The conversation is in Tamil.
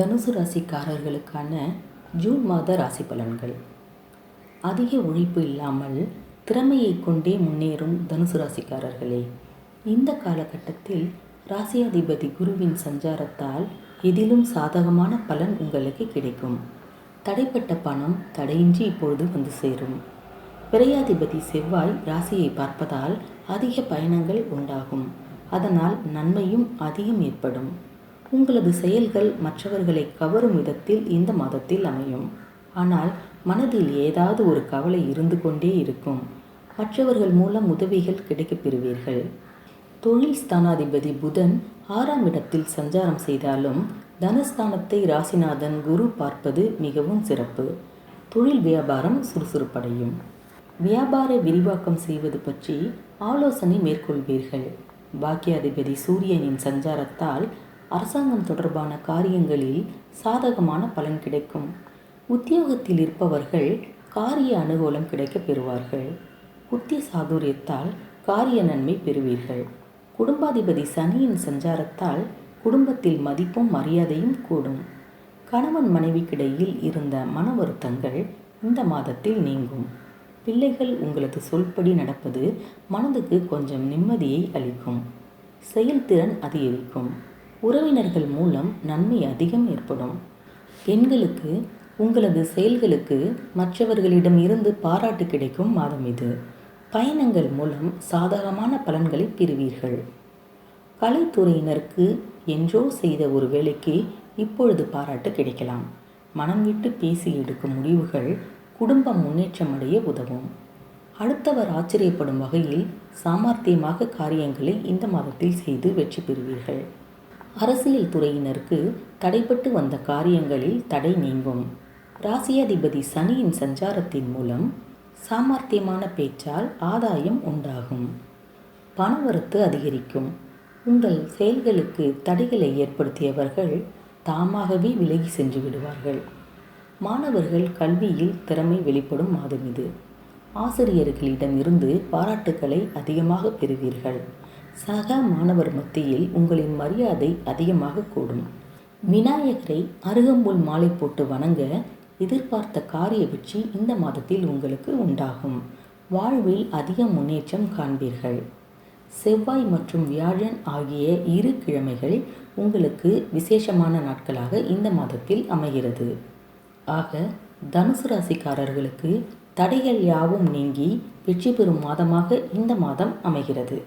தனுசு ராசிக்காரர்களுக்கான ஜூன் மாத ராசி பலன்கள். அதிக உழைப்பு இல்லாமல் திறமையை கொண்டே முன்னேறும் தனுசு ராசிக்காரர்களே இந்த காலகட்டத்தில் ராசியாதிபதி குருவின் சஞ்சாரத்தால் எதிலும் சாதகமான பலன் உங்களுக்கு கிடைக்கும். தடைப்பட்ட பணம் தடையின்றி இப்பொழுது வந்து சேரும். விரையாதிபதி செவ்வாய் ராசியை பார்ப்பதால் அதிக பயணங்கள் உண்டாகும். அதனால் நன்மையும் அதிகம் ஏற்படும். உங்களது செயல்கள் மற்றவர்களை கவரும் விதத்தில் இந்த மாதத்தில் அமையும். ஆனால் மனதில் ஏதாவது ஒரு கவலை இருந்து கொண்டே இருக்கும். மற்றவர்கள் மூலம் உதவிகள் கிடைக்கப் பெறுவீர்கள். தொழில் ஸ்தானாதிபதி புதன் ஆறாம் இடத்தில் சஞ்சாரம் செய்தாலும் தனஸ்தானத்தை ராசிநாதன் குரு பார்ப்பது மிகவும் சிறப்பு. தொழில் வியாபாரம் சுறுசுறுப்படையும். வியாபார விரிவாக்கம் செய்வது பற்றி ஆலோசனை மேற்கொள்வீர்கள். பாக்கியாதிபதி சூரியனின் சஞ்சாரத்தால் அரசாங்கம் தொடர்பான காரியங்களில் சாதகமான பலன் கிடைக்கும். உத்தியோகத்தில் இருப்பவர்கள் காரிய அனுகூலம் கிடைக்கப் பெறுவார்கள். புத்தி சாதுரியத்தால் காரிய நன்மை பெறுவீர்கள். குடும்பாதிபதி சனியின் சஞ்சாரத்தால் குடும்பத்தில் மதிப்பும் மரியாதையும் கூடும். கணவன் மனைவிக்கிடையில் இருந்த மன வருத்தங்கள் இந்த மாதத்தில் நீங்கும். பிள்ளைகள் உங்களது சொல்படி நடப்பது மனதுக்கு கொஞ்சம் நிம்மதியை அளிக்கும். செயல்திறன் அதிகரிக்கும். உறவினர்கள் மூலம் நன்மை அதிகம் ஏற்படும். பெண்களுக்கு உங்களது செயல்களுக்கு மற்றவர்களிடம் இருந்து பாராட்டு கிடைக்கும் மாதம் இது. பயணங்கள் மூலம் சாதகமான பலன்களை பெறுவீர்கள். கலைத்துறையினருக்கு என்றோ செய்த ஒரு வேலைக்கு இப்பொழுது பாராட்டு கிடைக்கலாம். மனம் விட்டு பேசி எடுக்கும் முடிவுகள் குடும்பம் முன்னேற்றம் அடைய உதவும். அடுத்தவர் ஆச்சரியப்படும் வகையில் சாமர்த்தியமாக காரியங்களை இந்த மாதத்தில் செய்து வெற்றி பெறுவீர்கள். அரசியல் துறையினருக்கு தடைப்பட்டு வந்த காரியங்களில் தடை நீங்கும். ராசியாதிபதி சனியின் சஞ்சாரத்தின் மூலம் சாமர்த்தியமான பேச்சால் ஆதாயம் உண்டாகும். பணவரத்து அதிகரிக்கும். உங்கள் செயல்களுக்கு தடைகளை ஏற்படுத்தியவர்கள் தாமாகவே விலகி சென்று விடுவார்கள். மாணவர்கள் கல்வியில் திறமை வெளிப்படும் மாதம் இது. ஆசிரியர்களிடமிருந்து பாராட்டுக்களை அதிகமாக பெறுவீர்கள். சக மாணவர் மத்தியில் உங்களின் மரியாதை அதிகமாக கூடும். விநாயகரை அருகம்புல் மாலை போட்டு வணங்க எதிர்பார்த்த காரிய வெற்றி இந்த மாதத்தில் உங்களுக்கு உண்டாகும். வாழ்வில் அதிக முன்னேற்றம் காண்பீர்கள். செவ்வாய் மற்றும் வியாழன் ஆகிய இரு கிழமைகள் உங்களுக்கு விசேஷமான நாட்களாக இந்த மாதத்தில் அமைகிறது. ஆக தனுசு ராசிக்காரர்களுக்கு தடைகள் யாவும் நீங்கி வெற்றி பெறும் மாதமாக இந்த மாதம் அமைகிறது.